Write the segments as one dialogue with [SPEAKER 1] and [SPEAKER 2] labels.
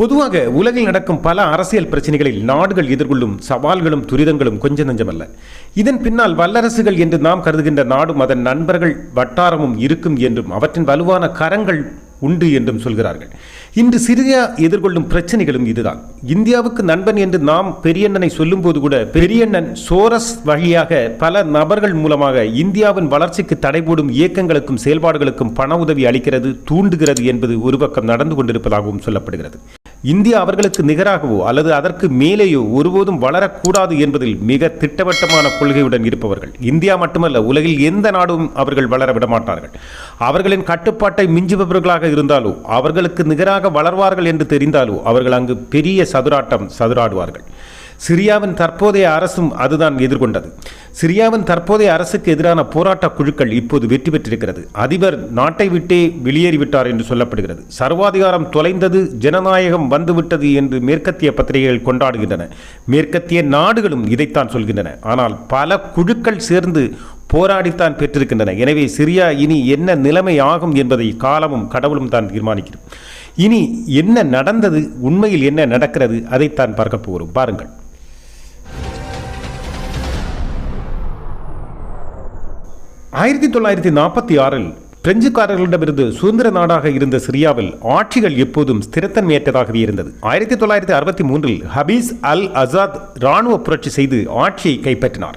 [SPEAKER 1] பொதுவாக உலகில் நடக்கும் பல அரசியல் பிரச்சனைகளில் நாடுகள் எதிர்கொள்ளும் சவால்களும் துரிதங்களும் கொஞ்ச நஞ்சமல்ல. இதன் பின்னால் வல்லரசுகள் என்று நாம் கருதுகின்ற நாடும் அதன் நண்பர்கள் வட்டாரமும் இருக்கும் என்றும் அவற்றின் வலுவான கரங்கள் உண்டு என்றும் சொல்கிறார்கள். இன்று சிரியா எதிர்கொள்ளும் பிரச்சனைகளும் இதுதான். இந்தியாவுக்கு நண்பன் என்று நாம் பெரியண்ணனை சொல்லும்போது கூட பெரியண்ணன் சோரஸ் வழியாக பல நபர்கள் மூலமாக இந்தியாவின் வளர்ச்சிக்கு தடைபோடும் இயக்கங்களுக்கும் செயல்பாடுகளுக்கும் பண உதவி அளிக்கிறது தூண்டுகிறது என்பது ஒரு பக்கம் நடந்து கொண்டிருப்பதாகவும் சொல்லப்படுகிறது. இந்தியா அவர்களுக்கு நிகராகவோ அல்லது அதற்கு மேலேயோ ஒருபோதும் வளரக்கூடாது என்பதில் மிக திட்டவட்டமான கொள்கையுடன் இருப்பவர்கள். இந்தியா மட்டுமல்ல உலகில் எந்த நாடும் அவர்கள் வளர விட மாட்டார்கள் அவர்களின் கட்டுப்பாட்டை மிஞ்சுபவர்களாக இருந்தாலோ அவர்களுக்கு நிகராக வளர்வார்கள் என்று தெரிந்தாலோ அவர்கள் அங்கு பெரிய சதுராட்டம் சதுராடுவார்கள். சிரியாவின் தற்போதைய அரசும் அதுதான் எதிர்கொண்டது. சிரியாவின் தற்போதைய அரசுக்கு எதிரான போராட்ட குழுக்கள் இப்போது வெற்றி பெற்றிருக்கிறது. அதிபர் நாட்டை விட்டே வெளியேறிவிட்டார் என்று சொல்லப்படுகிறது. சர்வாதிகாரம் தொலைந்தது ஜனநாயகம் வந்துவிட்டது என்று மேற்கத்திய பத்திரிகைகள் கொண்டாடுகின்றன. மேற்கத்திய நாடுகளும் இதைத்தான் சொல்கின்றன. ஆனால் பல குழுக்கள் சேர்ந்து போராடித்தான் பெற்றிருக்கின்றன. எனவே சிரியா இனி என்ன நிலைமை ஆகும் என்பதை காலமும் கடவுளும் தான் தீர்மானிக்கிறோம் இனி என்ன நடந்தது உண்மையில் என்ன நடக்கிறது அதைத்தான் பார்க்க போகிறோம். பாருங்கள். ஆயிரத்தி தொள்ளாயிரத்தி நாற்பத்தி ஆறில் பிரெஞ்சுக்காரர்களிடமிருந்து சுதந்திர நாடாக இருந்த சிரியாவில் ஆட்சிகள் எப்போதும் ஸ்திரத்தன்மையற்றதாகவே இருந்தது. ஆயிரத்தி தொள்ளாயிரத்தி அறுபத்தி மூன்றில் ஹபீஸ் அல் அசாத் இராணுவ புரட்சி செய்து ஆட்சியை கைப்பற்றினார்.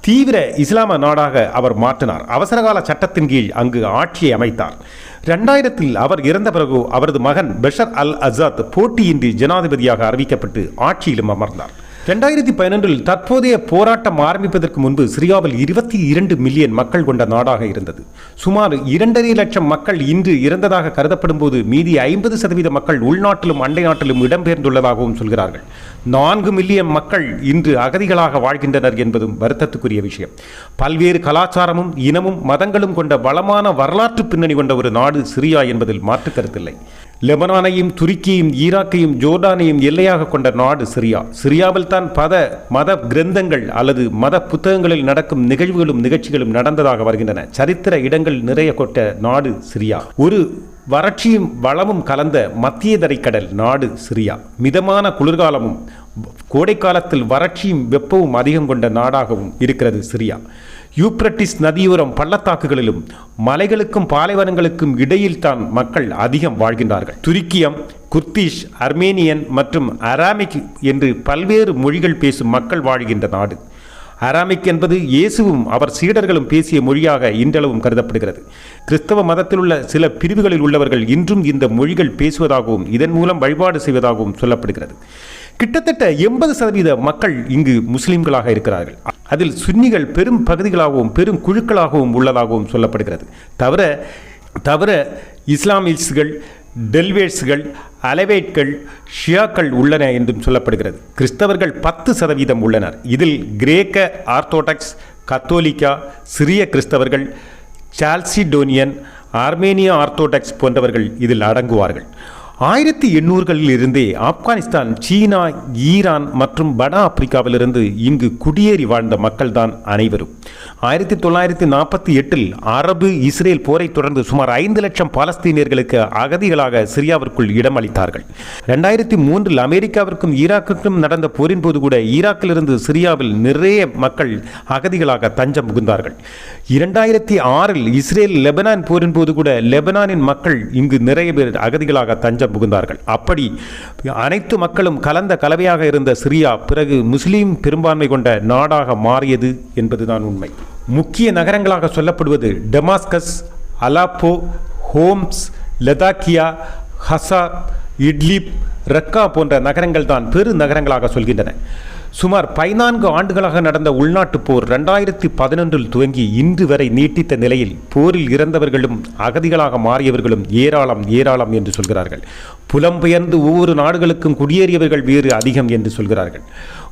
[SPEAKER 1] தீவிர இஸ்லாம நாடாக அவர் மாற்றினார். அவசரகால சட்டத்தின் கீழ் அங்கு ஆட்சியை அமைத்தார். ரெண்டாயிரத்தில் அவர் இறந்த பிறகு அவரது மகன் பெஷர் அல் அசாத் போட்டியின்றி ஜனாதிபதியாக அறிவிக்கப்பட்டு ஆட்சியிலும் அமர்ந்தார். ரெண்டாயிரத்தி பதினொன்றில் தற்போதைய போராட்டம் ஆரம்பிப்பதற்கு முன்பு சிரியாவில் இருபத்தி இரண்டு மில்லியன் மக்கள் கொண்ட நாடாக இருந்தது. சுமார் இரண்டரை லட்சம் மக்கள் இன்று இறந்ததாக கருதப்படும் போது மீதி ஐம்பது சதவீத மக்கள் உள்நாட்டிலும் அண்டை நாட்டிலும் இடம்பெயர்ந்துள்ளதாகவும் சொல்கிறார்கள். நான்கு மில்லியன் மக்கள் இன்று அகதிகளாக வாழ்கின்றனர் என்பதும் வருத்தத்துக்குரிய விஷயம். பல்வேறு கலாச்சாரமும் இனமும் மதங்களும் கொண்ட வளமான வரலாற்று பின்னணி கொண்ட ஒரு நாடு சிரியா என்பதில் மாற்று கருத்தில்லை. லெபனானையும் துருக்கியையும் ஈராக்கையும் ஜோர்டானையும் எல்லையாக கொண்ட நாடு சிரியா. சிரியாவில் தான் பல மத கிரந்தங்கள் அல்லது மத புத்தகங்களில் நடக்கும் நிகழ்வுகளும் நிகழ்ச்சிகளும் நடந்ததாக வருகின்றன. சரித்திர இடங்கள் நிறைய கொண்ட நாடு சிரியா. ஒரு வறட்சியும் வளமும் கலந்த மத்திய தரைக்கடல் நாடு சிரியா. மிதமான குளிர்காலமும் கோடைக்காலத்தில் வறட்சியும் வெப்பமும் அதிகம் கொண்ட நாடாகவும் இருக்கிறது சிரியா. யூப்ரட்டிஸ் நதியோரம் பள்ளத்தாக்குகளிலும் மலைகளுக்கும் பாலைவனங்களுக்கும் இடையில் தான் மக்கள் அதிகம் வாழ்கின்றார்கள். துருக்கியம் குர்திஷ் அர்மேனியன் மற்றும் அராமிக் என்று பல்வேறு மொழிகள் பேசும் மக்கள் வாழ்கின்ற நாடு. அராமிக் என்பது இயேசுவும் அவர் சீடர்களும் பேசிய மொழியாக இன்றளவும் கருதப்படுகிறது. கிறிஸ்தவ மதத்தில் உள்ள சில பிரிவுகளில் உள்ளவர்கள் இன்றும் இந்த மொழிகள் பேசுவதாகவும் இதன் மூலம் வழிபாடு செய்வதாகவும் சொல்லப்படுகிறது. கிட்டத்தட்ட எண்பது சதவீத மக்கள் இங்கு முஸ்லிம்களாக இருக்கிறார்கள். அதில் சுன்னிகள் பெரும் பகுதிகளாகவும் பெரும் குழுக்களாகவும் உள்ளதாகவும் சொல்லப்படுகிறது. தவிர தவிர இஸ்லாமிஸ்கள் டெல்வேட்ஸ்கள் அலவேட்கள் ஷியாக்கள் உள்ளன என்றும் சொல்லப்படுகிறது. கிறிஸ்தவர்கள் பத்து சதவீதம் உள்ளனர். இதில் கிரேக்க ஆர்த்தோடாக்ஸ் கத்தோலிக்கா சிறிய கிறிஸ்தவர்கள் சால்சிடோனியன் ஆர்மேனியா ஆர்த்தோடாக்ஸ் போன்றவர்கள் இதில் அடங்குவார்கள். ஆயிரத்தி எண்ணூறுகளில் இருந்தே ஆப்கானிஸ்தான் சீனா ஈரான் மற்றும் வட ஆப்பிரிக்காவிலிருந்து இங்கு குடியேறி வாழ்ந்த மக்கள்தான் அனைவரும். ஆயிரத்தி தொள்ளாயிரத்தி நாற்பத்தி எட்டில் அரபு இஸ்ரேல் போரை தொடர்ந்து சுமார் ஐந்து லட்சம் பாலஸ்தீனியர்களுக்கு அகதிகளாக சிரியாவிற்குள் இடம் அளித்தார்கள் ரெண்டாயிரத்தி மூன்றில் அமெரிக்காவிற்கும் ஈராக்கிற்கும் நடந்த போரின் போது கூட ஈராக்கிலிருந்து சிரியாவில் நிறைய மக்கள் அகதிகளாக தஞ்சம் புகுந்தார்கள். இரண்டாயிரத்தி ஆறில் இஸ்ரேல் லெபனான் போரின் போது கூட லெபனானின் மக்கள் இங்கு நிறைய பேர் அகதிகளாக தஞ்சம் புகுந்தார்கள். அப்படி அனைத்து மக்களும் கலந்த கலவையாக இருந்த சிரியா பிறகு முஸ்லீம் பெரும்பான்மை கொண்ட நாடாக மாறியது என்பதுதான் உண்மை. முக்கிய நகரங்களாக சொல்லப்படுவது டெமாஸ்கஸ் அலாப்போ ஹோம்ஸ் லதாக்கியா ஹசா இட்லிப் ரக்கா போன்ற நகரங்கள் தான் பெரு நகரங்களாக சொல்கின்றன. சுமார் பதினான்கு ஆண்டுகளாக நடந்த உள்நாட்டுப் போர் ரெண்டாயிரத்தி பதினொன்றில் துவங்கி இன்று வரை நீட்டித்த நிலையில் போரில் இறந்தவர்களும் அகதிகளாக மாறியவர்களும் ஏராளம் ஏராளம் என்று சொல்கிறார்கள். புலம்பெயர்ந்து ஒவ்வொரு நாடுகளுக்கும் குடியேறியவர்கள் வேறு அதிகம் என்று சொல்கிறார்கள்.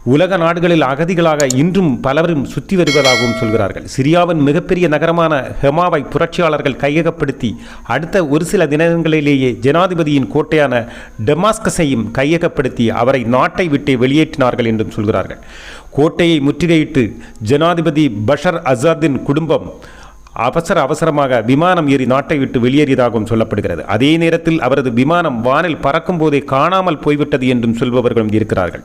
[SPEAKER 1] உலக நாடுகளில் அகதிகளாக இன்றும் பலரும் சுற்றி வருவதாகவும் சொல்கிறார்கள். சிரியாவின் மிகப்பெரிய நகரமான ஹெமாவை புரட்சியாளர்கள் கையகப்படுத்தி அடுத்த ஒரு சில தினங்களிலேயே ஜனாதிபதியின் கோட்டையான டெமாஸ்கஸையும் கையகப்படுத்தி அவரை நாட்டை விட்டு வெளியேற்றினார்கள் என்றும் சொல்கிறார்கள். கோட்டையை முற்றுகையிட்டு ஜனாதிபதி பஷர் அசாத்தின் குடும்பம் அவசர அவசரமாக விமானம் ஏறி நாட்டை விட்டு வெளியேறியதாகவும் சொல்லப்படுகிறது. அதே நேரத்தில் அவரது விமானம் வானில் பறக்கும் போதே காணாமல் போய்விட்டது என்றும் சொல்பவர்களும் இருக்கிறார்கள்.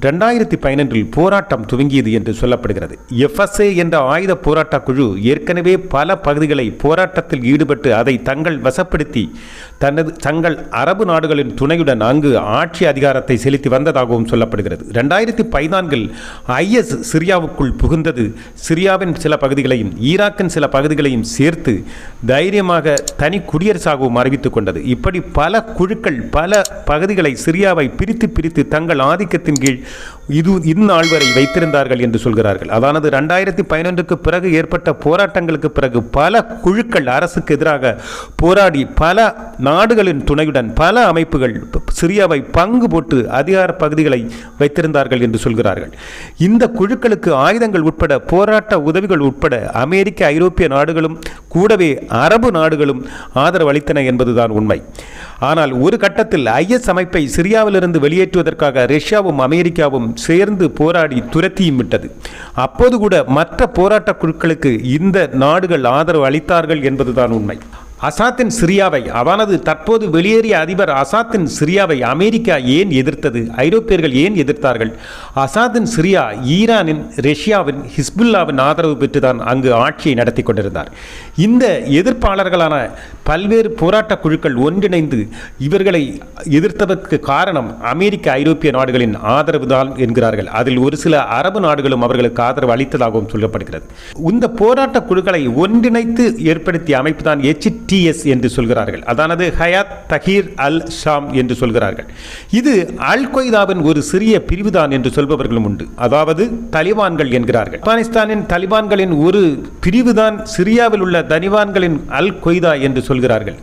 [SPEAKER 1] ரெண்டாயிரத்தி பதினொன்றில் போராட்டம் துவங்கியது என்று சொல்லப்படுகிறது. எஃப்எஸ்ஏ என்ற ஆயுத போராட்ட குழு ஏற்கனவே பல பகுதிகளை போராட்டத்தில் ஈடுபட்டு அதை தங்கள் வசப்படுத்தி தனது தங்கள் அரபு நாடுகளின் துணையுடன் அங்கு ஆட்சி அதிகாரத்தை செலுத்தி வந்ததாகவும் சொல்லப்படுகிறது. ரெண்டாயிரத்தி பதினான்கில் ஐஎஸ் சிரியாவுக்குள் புகுந்தது. சிரியாவின் சில பகுதிகளையும் ஈராக்கின் சில பகுதிகளையும் சேர்த்து தைரியமாக தனி குடியரசாகவும் அறிவித்துக் கொண்டது. இப்படி பல குழுக்கள் பல பகுதிகளை சிரியாவை பிரித்து பிரித்து தங்கள் ஆதிக்கத்தின் கீழ் இது இந்நாள் வரை வைத்திருந்தார்கள் என்று சொல்கிறார்கள். அதானது ரெண்டாயிரத்தி பதினொன்றுக்கு பிறகு ஏற்பட்ட போராட்டங்களுக்கு பிறகு பல குழுக்கள் அரசுக்கு எதிராக போராடி பல நாடுகளின் துணையுடன் பல அமைப்புகள் சிரியாவை பங்கு போட்டு அதிகார பகுதிகளை வைத்திருந்தார்கள் என்று சொல்கிறார்கள். இந்த குழுக்களுக்கு ஆயுதங்கள் உட்பட போராட்ட உதவிகள் உட்பட அமெரிக்க ஐரோப்பிய நாடுகளும் கூடவே அரபு நாடுகளும் ஆதரவு அளித்தன என்பதுதான் உண்மை. ஆனால் ஒரு கட்டத்தில் ஐஎஸ் அமைப்பை சிரியாவிலிருந்து வெளியேற்றுவதற்காக ரஷ்யாவும் அமெரிக்காவும் சேர்ந்து போராடி துரத்தியும் விட்டது. அப்போது கூட மற்ற போராட்ட குழுக்களுக்கு இந்த நாடுகள் ஆதரவு அளித்தார்கள் என்பதுதான் உண்மை. அசாத்தின் சிரியாவை அவனது தற்போது வெளியேறிய அதிபர் அசாத்தின் சிரியாவை அமெரிக்கா ஏன் எதிர்த்தது? ஐரோப்பியர்கள் ஏன் எதிர்த்தார்கள்? அசாத்தின் சிரியா ஈரானின் ரஷ்யாவின் ஹிஸ்புல்லாவின் ஆதரவு பெற்றுதான் அங்கு ஆட்சியை நடத்தி கொண்டிருந்தார். இந்த எதிர்ப்பாளர்களான பல்வேறு போராட்ட குழுக்கள் ஒன்றிணைந்து இவர்களை எதிர்த்ததற்கு காரணம் அமெரிக்க ஐரோப்பிய நாடுகளின் ஆதரவு தான் என்கிறார்கள். அதில் ஒரு சில அரபு நாடுகளும் அவர்களுக்கு ஆதரவு அளித்ததாகவும் சொல்லப்படுகிறது. இந்த போராட்ட குழுக்களை ஒன்றிணைத்து ஏற்படுத்திய அமைப்பு தான் டிஎஸ் என்று சொல்கிறார்கள். அதானது ஹயாத் தஹீர் அல் ஷாம் என்று சொல்கிறார்கள். இது அல் கொய்தாவின் ஒரு சிறிய பிரிவுதான் என்று சொல்பவர்களும் உண்டு. அதாவது தலிபான்கள் என்கிறார்கள். ஆப்கானிஸ்தானின் தலிபான்களின் ஒரு பிரிவுதான் சிரியாவில் உள்ள தலிபான்களின் அல் கொய்தா என்று சொல்கிறார்கள்.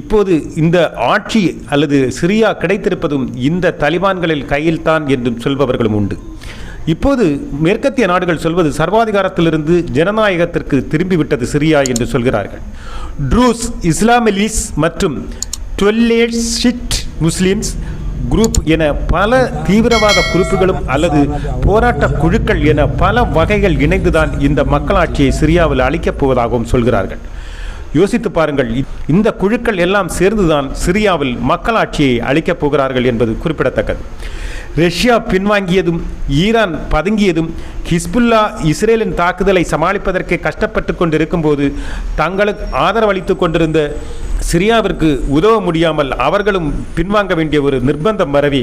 [SPEAKER 1] இப்போது இந்த ஆட்சி அல்லது சிரியா கிடைத்திருப்பதும் இந்த தலிபான்களில் கையில்தான் என்றும் சொல்பவர்களும் உண்டு. இப்போது மேற்கத்திய நாடுகள் சொல்வது சர்வாதிகாரத்திலிருந்து ஜனநாயகத்திற்கு திரும்பிவிட்டது சிரியா என்று சொல்கிறார்கள். ட்ரூஸ் இஸ்லாமிலிஸ் மற்றும் டுவெல்லேஷிட் முஸ்லிம்ஸ் குரூப் என பல தீவிரவாத குறிப்புகளும் அல்லது போராட்ட குழுக்கள் என பல வகைகள் இணைந்துதான் இந்த மக்களாட்சியை சிரியாவில் அளிக்கப் போவதாகவும் சொல்கிறார்கள். யோசித்து பாருங்கள் இந்த குழுக்கள் எல்லாம் சேர்ந்துதான் சிரியாவில் மக்களாட்சியை அளிக்கப் போகிறார்கள் என்பது குறிப்பிடத்தக்கது. ரஷ்யா பின்வாங்கியதும் ஈரான் பதுங்கியதும் ஹிஸ்புல்லா இஸ்ரேலின் தாக்குதலை சமாளிப்பதற்கு கஷ்டப்பட்டு கொண்டிருக்கும் போது தங்களுக்கு ஆதரவளித்துக் கொண்டிருந்த சிரியாவிற்கு உதவ முடியாமல் அவர்களும் பின்வாங்க வேண்டிய ஒரு நிர்பந்தம் வரவே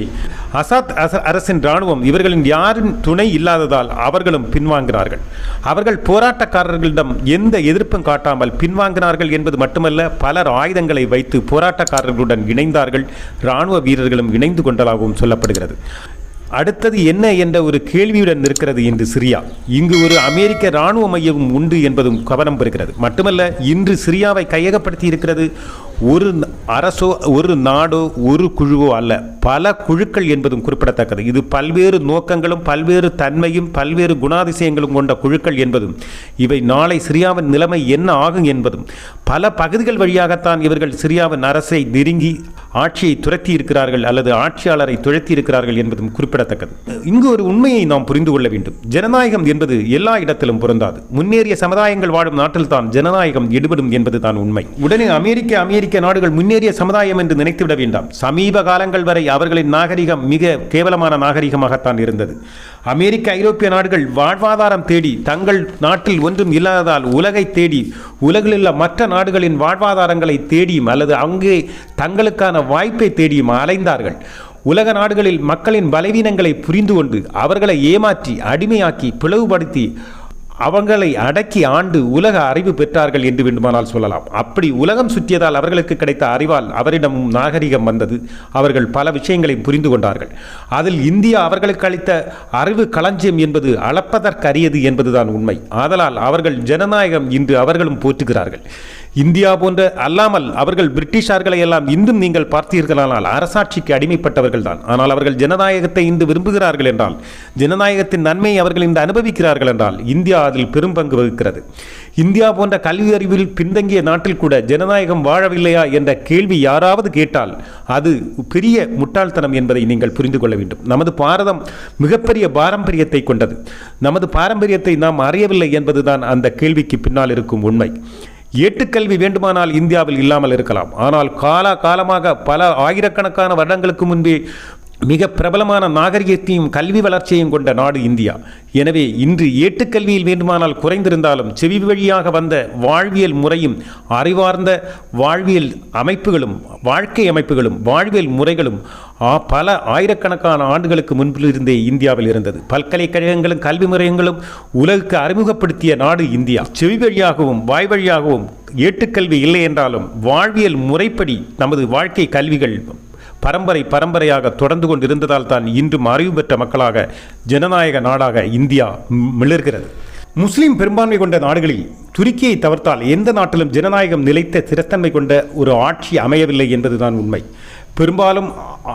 [SPEAKER 1] அசாத் அரசின் இராணுவம் இவர்களின் யாரின் துணை இல்லாததால் அவர்களும் பின்வாங்கினார்கள். அவர்கள் போராட்டக்காரர்களிடம் எந்த எதிர்ப்பும் காட்டாமல் பின்வாங்கினார்கள் என்பது மட்டுமல்ல பலர் ஆயுதங்களை வைத்து போராட்டக்காரர்களுடன் இணைந்தார்கள். இராணுவ வீரர்களும் இணைந்து கொண்டதாகவும் சொல்லப்படுகிறது. அடுத்தது என்ன என்ற ஒரு கேள்வியுடன் இருக்கிறது இன்று சிரியா. இங்கு ஒரு அமெரிக்க இராணுவ மையமும் உண்டு என்பதும் கவனம் பெறுகிறது. மட்டுமல்ல இன்று சிரியாவை கையகப்படுத்தி இருக்கிறது ஒரு அரசோ ஒரு நாடோ ஒரு குழுவோ அல்ல. பல குழுக்கள் என்பதும் குறிப்பிடத்தக்கது. இது பல்வேறு நோக்கங்களும் பல்வேறு தன்மையும் பல்வேறு குணாதிசயங்களும் கொண்ட குழுக்கள் என்பதும் இவை நாளை சிரியாவின் நிலைமை என்ன ஆகும் என்பதும் பல பகுதிகள் வழியாகத்தான் இவர்கள் சிரியாவின் அரசை நெருங்கி ஆட்சியை துரத்தி இருக்கிறார்கள் அல்லது ஆட்சியாளரை துரத்தி இருக்கிறார்கள் என்பதும் குறிப்பிடத்தக்கது. இங்கு ஒரு உண்மையை நாம் புரிந்து கொள்ள வேண்டும். ஜனநாயகம் என்பது எல்லா இடத்திலும் பொருந்தாது. முன்னேறிய சமுதாயங்கள் வாழும் நாட்டில் தான் ஜனநாயகம் எடுபடும் என்பது தான் உண்மை. உடனே அமெரிக்க அமெரிக்க நாடுகள் முன்னேறிய சமுதாயம் என்று நினைத்துவிட வேண்டாம். சமீப காலங்கள் வரை அவர்களின் நாகரிகம் மிக கேவலமான நாகரிகமாகத்தான் இருந்தது. அமெரிக்க ஐரோப்பிய நாடுகள் வாழ்வாதாரம் தேடி தங்கள் நாட்டில் ஒன்றும் இல்லாததால் உலகை தேடி உலகில் உள்ள மற்ற நாடுகளின் வாழ்வாதாரங்களை தேடியும் அல்லது அங்கே தங்களுக்கான வாய்ப்பை தேடியும் அலைந்தார்கள். உலக நாடுகளில் மக்களின் பலவீனங்களை புரிந்து கொண்டு அவர்களை ஏமாற்றி அடிமையாக்கி பிளவுபடுத்தி அவங்களை அடக்கி ஆண்டு உலக அறிவு பெற்றார்கள் என்று வேண்டுமானால் சொல்லலாம். அப்படி உலகம் சுற்றியதால் அவர்களுக்கு கிடைத்த அறிவால் அவரிடமும் நாகரிகம் வந்தது. அவர்கள் பல விஷயங்களை புரிந்து கொண்டார்கள். அதில் இந்தியா அவர்களுக்கு அளித்த அறிவு களஞ்சியம் என்பது அளப்பதற்கரியது என்பதுதான் உண்மை. ஆதலால் அவர்கள் ஜனநாயகம் இன்று அவர்களும் போற்றுகிறார்கள். இந்தியா போன்ற அல்லாமல் அவர்கள் பிரிட்டிஷார்களை எல்லாம் இன்றும் நீங்கள் பார்த்தீர்களானால் அரசாட்சிக்கு அடிமைப்பட்டவர்கள் தான் ஆனால் அவர்கள் ஜனநாயகத்தை இன்று விரும்புகிறார்கள் என்றால் ஜனநாயகத்தின் நன்மையை அவர்கள் இன்று அனுபவிக்கிறார்கள் என்றால் இந்தியா அதில் பெரும் பங்கு வகிக்கிறது. இந்தியா போன்ற கல்வி அறிவில் பின்தங்கிய நாட்டில் கூட ஜனநாயகம் வாழவில்லையா என்ற கேள்வி யாராவது கேட்டால் அது பெரிய முட்டாள்தனம் என்பதை நீங்கள் புரிந்து கொள்ள வேண்டும். நமது பாரதம் மிகப்பெரிய பாரம்பரியத்தை கொண்டது. நமது பாரம்பரியத்தை நாம் அறியவில்லை என்பதுதான் அந்த கேள்விக்கு பின்னால் இருக்கும் உண்மை. ஏட்டுக்கல்வி வேண்டுமானால் இந்தியாவில் இல்லாமல் இருக்கலாம். ஆனால் கால காலமாக பல ஆயிரக்கணக்கான வருடங்களுக்கு முன்பே மிக பிரபலமான நாகரிகத்தையும் கல்வி வளர்ச்சியையும் கொண்ட நாடு இந்தியா. எனவே இன்று ஏட்டுக்கல்வியில் வேண்டுமானால் குறைந்திருந்தாலும் செவி வழியாக வந்த வாழ்வியல் முறையும் அறிவார்ந்த வாழ்வியல் அமைப்புகளும் வாழ்க்கை அமைப்புகளும் வாழ்வியல் முறைகளும் பல ஆயிரக்கணக்கான ஆண்டுகளுக்கு முன்பிலிருந்தே இந்தியாவில் இருந்தது. பல்கலைக்கழகங்களும் கல்வி முறையங்களும் உலகுக்கு அறிமுகப்படுத்திய நாடு இந்தியா. செவி வழியாகவும் வாய் வழியாகவும் ஏட்டுக்கல்வி இல்லை என்றாலும் வாழ்வியல் முறைப்படி நமது வாழ்க்கை கல்விகள் பரம்பரை பரம்பரையாக தொடர்ந்து கொண்டிருந்ததால் தான் இன்றும் அறிவு பெற்ற மக்களாக ஜனநாயக நாடாக இந்தியா மிளர்கிறது. முஸ்லிம் பெரும்பான்மை கொண்ட நாடுகளில் துருக்கியை தவிர்த்தால் எந்த நாட்டிலும் ஜனநாயகம் நிலைத்த ஸ்திரத்தன்மை கொண்ட ஒரு ஆட்சி அமையவில்லை என்பதுதான் உண்மை. பெரும்பாலும்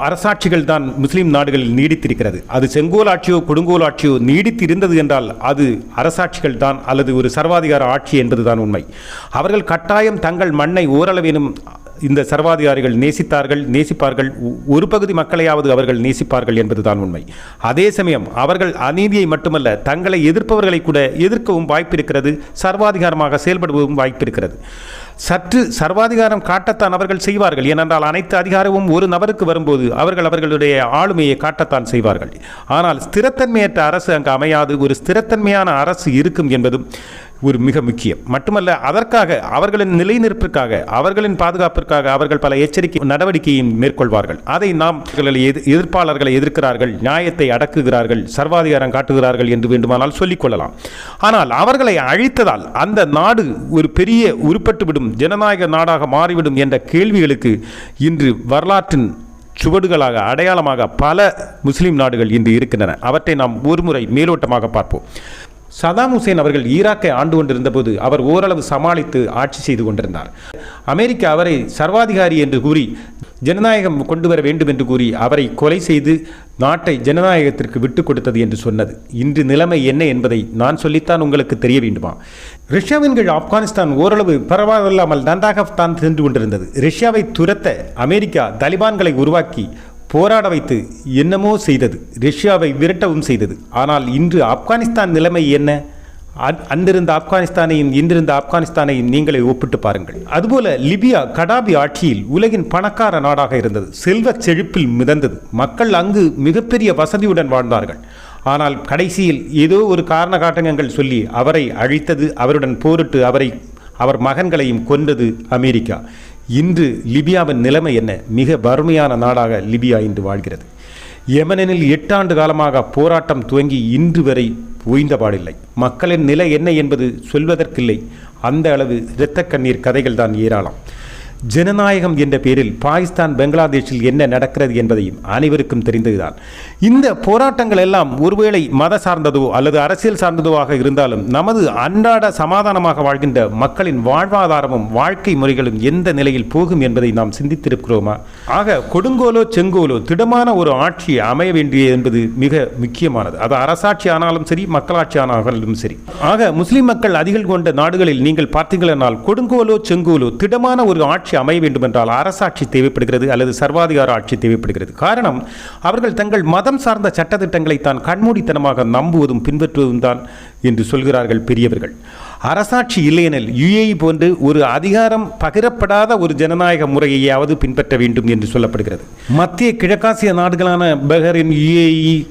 [SPEAKER 1] அரசாட்சிகள் தான் முஸ்லீம் நாடுகளில் நீடித்திருக்கிறது. அது செங்கோல் ஆட்சியோ கொடுங்கோல் ஆட்சியோ நீடித்திருந்தது என்றால் அது அரசாட்சிகள் தான் அல்லது ஒரு சர்வாதிகார ஆட்சி என்பதுதான் உண்மை. அவர்கள் கட்டாயம் தங்கள் மண்ணை ஓரளவேனும் இந்த சர்வாதிகாரிகள் நேசித்தார்கள் நேசிப்பார்கள். ஒரு பகுதி மக்களையாவது அவர்கள் நேசிப்பார்கள் என்பதுதான் உண்மை. அதே சமயம் அவர்கள் அநீதியை மட்டுமல்ல தங்களை எதிர்ப்பவர்களை கூட எதிர்க்கவும் வாய்ப்பிருக்கிறது சர்வாதிகாரமாக செயல்படுவதும் வாய்ப்பிருக்கிறது. சற்று சர்வாதிகாரம் காட்டத்தான் அவர்கள் செய்வார்கள். ஏனென்றால் அனைத்து அதிகாரமும் ஒரு நபருக்கு வரும்போது அவர்கள் அவர்களுடைய ஆளுமையை காட்டத்தான் செய்வார்கள். ஆனால் ஸ்திரத்தன்மையற்ற அரசு அங்கு அமையாது. ஒரு ஸ்திரத்தன்மையான அரசு இருக்கும் என்பதும் ஒரு மிக முக்கியம். மட்டுமல்ல அதற்காக அவர்களின் நிலைநிற்பதற்காக அவர்களின் பாதுகாப்பிற்காக அவர்கள் பல எச்சரிக்கை நடவடிக்கையும் மேற்கொள்வார்கள். அதை நாம் எதிர்ப்பாளர்களை எதிர்க்கிறார்கள் நியாயத்தை அடக்குகிறார்கள் சர்வாதிகாரம் காட்டுகிறார்கள் என்று வேண்டுமானால் சொல்லிக் கொள்ளலாம். ஆனால் அவர்களை அழித்ததால் அந்த நாடு ஒரு பெரிய உருப்பட்டுவிடும் ஜனநாயக நாடாக மாறிவிடும் என்ற கேள்விகளுக்கு இன்று வரலாற்றின் சுவடுகளாக அடையாளமாக பல முஸ்லீம் நாடுகள் இன்று இருக்கின்றன. அவற்றை நாம் ஒருமுறை மேலோட்டமாக பார்ப்போம். சதாம் ஹுசேன் அவர்கள் ஈராக்கை ஆண்டு கொண்டிருந்தபோது அவர் ஓரளவு சமாளித்து ஆட்சி செய்து கொண்டிருந்தார். அமெரிக்கா அவரை சர்வாதிகாரி என்று கூறி ஜனநாயகம் கொண்டு வர வேண்டும் என்று கூறி அவரை கொலை செய்து நாட்டை ஜனநாயகத்திற்கு விட்டு கொடுத்தது என்று சொன்னது. இன்று நிலைமை என்ன என்பதை நான் சொல்லித்தான் உங்களுக்கு தெரிய வேண்டுமா? ரஷ்யாவின் கீழ் ஆப்கானிஸ்தான் ஓரளவு பரவாயில்லாமல் நன்றாகத்தான் சென்று கொண்டிருந்தது. ரஷ்யாவை துரத்த அமெரிக்கா தலிபான்களை உருவாக்கி போராட வைத்து என்னமோ செய்தது ரஷ்யாவை விரட்டவும் செய்தது. ஆனால் இன்று ஆப்கானிஸ்தான் நிலைமை என்ன? அந் அன்றிருந்த ஆப்கானிஸ்தானையும் இன்றிருந்த ஆப்கானிஸ்தானையும் நீங்களே ஒப்பிட்டு பாருங்கள். அதுபோல லிபியா கடாபி ஆட்சியில் உலகின் பணக்கார நாடாக இருந்தது. செல்வச் செழிப்பில் மிதந்தது. மக்கள் அங்கு மிகப்பெரிய வசதியுடன் வாழ்ந்தார்கள். ஆனால் கடைசியில் ஏதோ ஒரு காரண காட்டங்கள் சொல்லி அவரை அழித்தது அவருடன் போரிட்டு அவரை அவர் மகன்களையும் கொன்றது அமெரிக்கா. இன்று லிபியாவின் நிலைமை என்ன? மிக வறுமையான நாடாக லிபியா இன்று வாழ்கிறது. யெமனில் எட்டாண்டு காலமாக போராட்டம் துவங்கி இன்று வரை ஓய்ந்த பாடில்லை மக்களின் நிலை என்ன என்பது சொல்வதற்கில்லை. அந்த அளவு இரத்த கண்ணீர் கதைகள் தான் ஏராளம். ஜனநாயகம் என்ற பேரில் பாகிஸ்தான் பங்களாதேஷில் என்ன நடக்கிறது என்பதையும் அனைவருக்கும் தெரிந்ததுதான். இந்த போராட்டங்கள் எல்லாம் ஒருவேளை மத சார்ந்ததோ அல்லது அரசியல் சார்ந்ததோவாக இருந்தாலும் நமது அன்றாட சமாதானமாக வாழ்கின்ற மக்களின் வாழ்வாதாரமும் வாழ்க்கை முறைகளும் எந்த நிலையில் போகும் என்பதை நாம் சிந்தித்திருக்கிறோமா? ஆக கொடுங்கோலோ செங்கோலோ திடமான ஒரு ஆட்சி அமைய வேண்டியது என்பது மிக முக்கியமானது. அது அரசாட்சி ஆனாலும் சரி மக்களாட்சி ஆனாலும் சரி. ஆக முஸ்லிம் மக்கள் அதிகம் கொண்ட நாடுகளில் நீங்கள் பார்த்தீங்களென்றால் கொடுங்கோலோ செங்கோலோ திடமான ஒரு ஆட்சி அமைய வேண்டுமென்றால் அரசாட்சி தேவைப்படுகிறது அல்லது சர்வாதிகார ஆட்சி தேவைப்படுகிறது. காரணம் அவர்கள் தங்கள் மதம் சார்ந்த சட்டத்திட்டங்களை தான் கண்மூடித்தனமாக நம்புவதும் பின்பற்றுவதும் தான் என்று சொல்கிறார்கள் பெரியவர்கள். அரசாட்சி இல்லையெனில் யுஏஇ போன்று ஒரு அதிகாரம் பகிரப்படாத ஒரு ஜனநாயக முறையையாவது பின்பற்ற வேண்டும் என்று சொல்லப்படுகிறது. மத்திய கிழக்காசிய நாடுகளான பஹரின் யுஏஇ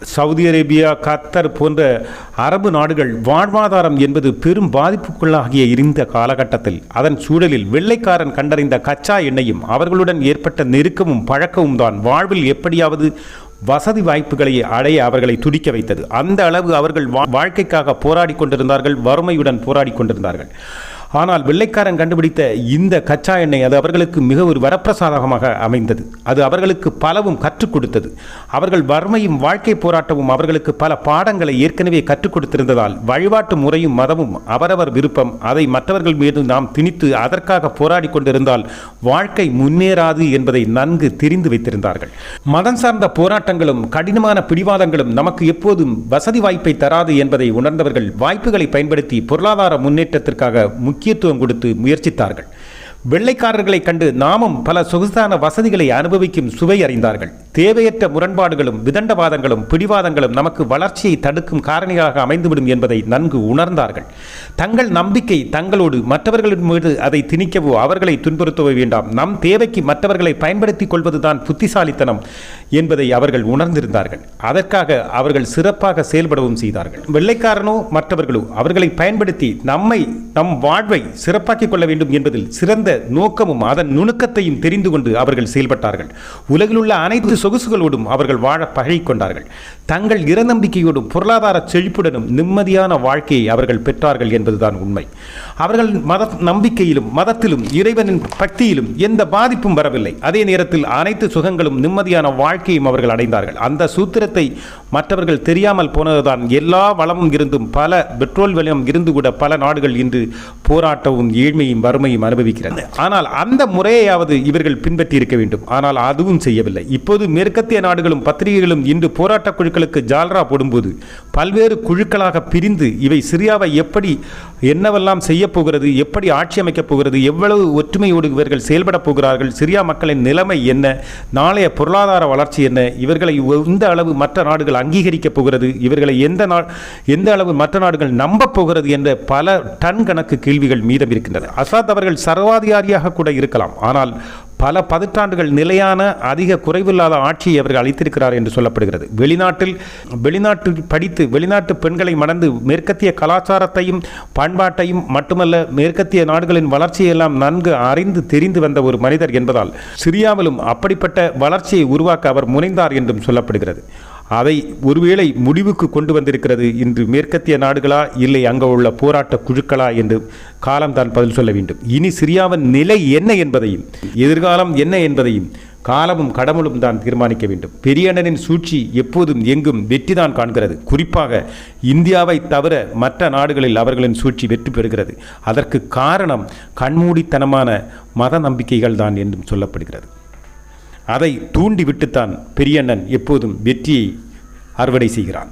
[SPEAKER 1] சவுதி அரேபியா கத்தர் போன்ற அரபு நாடுகள் வாழ்வாதாரம் என்பது பெரும் பாதிப்புக்குள்ளாகிய இருந்த காலகட்டத்தில் அதன் சூழலில் வெள்ளைக்காரன் கண்டறிந்த கச்சா எண்ணெயும் அவர்களுடன் ஏற்பட்ட நெருக்கமும் பழக்கமும் தான் வாழ்வில் எப்படியாவது வசதி வாய்ப்புகளை அடைய அவர்களை துடிக்க வைத்தது. அந்த அளவு அவர்கள் வா- வாழ்க்கைக்காக போராடி கொண்டிருந்தார்கள் வறுமையுடன் போராடி கொண்டிருந்தார்கள். ஆனால் வெள்ளைக்காரன் கண்டுபிடித்த இந்த கச்சா எண்ணெய் அது அவர்களுக்கு மிக ஒரு வரப்பிரசாதகமாக அமைந்தது. அது அவர்களுக்கு பலவும் கற்றுக் கொடுத்தது. அவர்கள் வறுமையும் வாழ்க்கை போராட்டமும் அவர்களுக்கு பல பாடங்களை ஏற்கனவே கற்றுக் கொடுத்திருந்ததால் வழிபாட்டு முறையும் மதமும் அவரவர் விருப்பம். அதை மற்றவர்கள் மீது நாம் திணித்து அதற்காக போராடி கொண்டிருந்தால் வாழ்க்கை முன்னேறாது என்பதை நன்கு தெரிந்து வைத்திருந்தார்கள். மதம் சார்ந்த போராட்டங்களும் கடினமான பிடிவாதங்களும் நமக்கு எப்போதும் வசதி வாய்ப்பை தராது என்பதை உணர்ந்தவர்கள் வாய்ப்புகளை பயன்படுத்தி பொருளாதார முன்னேற்றத்திற்காக முக்கிய முக்கியத்துவம் கொடுத்து முயற்சித்தார்கள். வெள்ளைக்காரர்களை கண்டு நாமும் பல சொகுசான வசதிகளை அனுபவிக்கும் சுவை அறிந்தார்கள். தேவையற்ற முரண்பாடுகளும் விதண்டவாதங்களும் பிடிவாதங்களும் நமக்கு வளர்ச்சியை தடுக்கும் காரணிகளாக அமைந்துவிடும் என்பதை நன்கு உணர்ந்தார்கள். தங்கள் நம்பிக்கை தங்களோடு மற்றவர்களின் மீது அதை திணிக்கவோ அவர்களை துன்புறுத்தவோ வேண்டாம். நம் தேவைக்கு மற்றவர்களை பயன்படுத்திக் கொள்வதுதான் புத்திசாலித்தனம் என்பதை அவர்கள் உணர்ந்திருந்தார்கள். அதற்காக அவர்கள் சிறப்பாக செயல்படவும் செய்தார்கள். வெள்ளைக்காரனோ மற்றவர்களோ அவர்களை பயன்படுத்தி நம்மை நம் வாழ்வை சிறப்பாக்கிக் கொள்ள வேண்டும் என்பதில் சிறந்த நோக்கமும் அதன் நுணுக்கத்தையும் தெரிந்து கொண்டு அவர்கள் செயல்பட்டார்கள். உலகில் உள்ள அனைத்து சொகுசுகளோடும் அவர்கள் வாழ பழகிக் கொண்டார்கள் தங்கள் இறநம்பிக்கையோடும் பொருளாதார செழிப்புடனும் நிம்மதியான வாழ்க்கையை அவர்கள் பெற்றார்கள் என்பதுதான் உண்மை. அவர்கள் மத நம்பிக்கையிலும் மதத்திலும் இறைவனின் பக்தியிலும் எந்த பாதிப்பும் வரவில்லை. அதே நேரத்தில் அனைத்து சுகங்களும் நிம்மதியான வாழ்க்கையும் அவர்கள் அடைந்தார்கள். அந்த சூத்திரத்தை மற்றவர்கள் தெரியாமல் போனதுதான் எல்லா வளமும் இருந்தும் பல பெட்ரோல் விலையும் இருந்து கூட பல நாடுகள் இன்று போராட்டமும் ஏழ்மையும் வறுமையும் அனுபவிக்கிறது. ஆனால் அந்த முறையாவது இவர்கள் பின்பற்றி இருக்க வேண்டும். ஆனால் அதுவும் செய்யவில்லை. இப்போது மேற்கத்திய நாடுகளும் பத்திரிகைகளும் இன்று போராட்ட குழுக்களுக்கு ஜால்ரா போடும்போது பல்வேறு குழுக்களாக பிரிந்து இவை சிரியாவை எப்படி என்னவெல்லாம் செய்யப் போகிறது எப்படி ஆட்சி அமைக்கப் போகிறது எவ்வளவு ஒற்றுமையோடு இவர்கள் செயல்பட போகிறார்கள் சிரியா மக்களின் நிலைமை என்ன நாளைய பொருளாதார வளர்ச்சி என்ன இவர்களை எந்த அளவு மற்ற நாடுகள் அங்கீகரிக்கப் போகிறது இவர்களை எந்த நா எந்த அளவு மற்ற நாடுகள் நம்பப் போகிறது என்ற பல டன் கணக்கு கேள்விகள் மீதம் இருக்கின்றன. அசாத் அவர்கள் சர்வாதிகாரியாக கூட இருக்கலாம் ஆனால் பல பதுற்றாண்டுகள் நிலையான அதிக குறைவில்லாத ஆட்சியை அவர்கள் அளித்திருக்கிறார் என்று சொல்லப்படுகிறது. வெளிநாட்டில் வெளிநாட்டில் படித்து வெளிநாட்டு பெண்களை மணந்து மேற்கத்திய கலாச்சாரத்தையும் பண்பாட்டையும் மட்டுமல்ல மேற்கத்திய நாடுகளின் வளர்ச்சியெல்லாம் நன்கு அறிந்து தெரிந்து வந்த ஒரு மனிதர் என்பதால் சிரியாவிலும் அப்படிப்பட்ட வளர்ச்சியை உருவாக்க அவர் முனைந்தார் என்றும் சொல்லப்படுகிறது. அதை ஒருவேளை முடிவுக்கு கொண்டு வந்திருக்கிறது இன்று மேற்கத்திய நாடுகளா? இல்லை அங்கே உள்ள போராட்ட குழுக்களா? என்று காலம்தான் பதில் சொல்ல வேண்டும். இனி சிரியாவின் நிலை என்ன என்பதையும் எதிர்காலம் என்ன என்பதையும் காலமும் கடவுளும் தான் தீர்மானிக்க வேண்டும். பெரியண்ணனின் சூழ்ச்சி எப்போதும் எங்கும் வெற்றிதான் காண்கிறது. குறிப்பாக இந்தியாவை தவிர மற்ற நாடுகளில் அவர்களின் சூழ்ச்சி வெற்றி பெறுகிறது. அதற்கு காரணம் கண்மூடித்தனமான மத நம்பிக்கைகள் தான் என்றும் சொல்லப்படுகிறது. அதை தூண்டிவிட்டுத்தான் பெரியண்ணன் எப்போதும் வெற்றியை அறுவடை செய்கிறான்.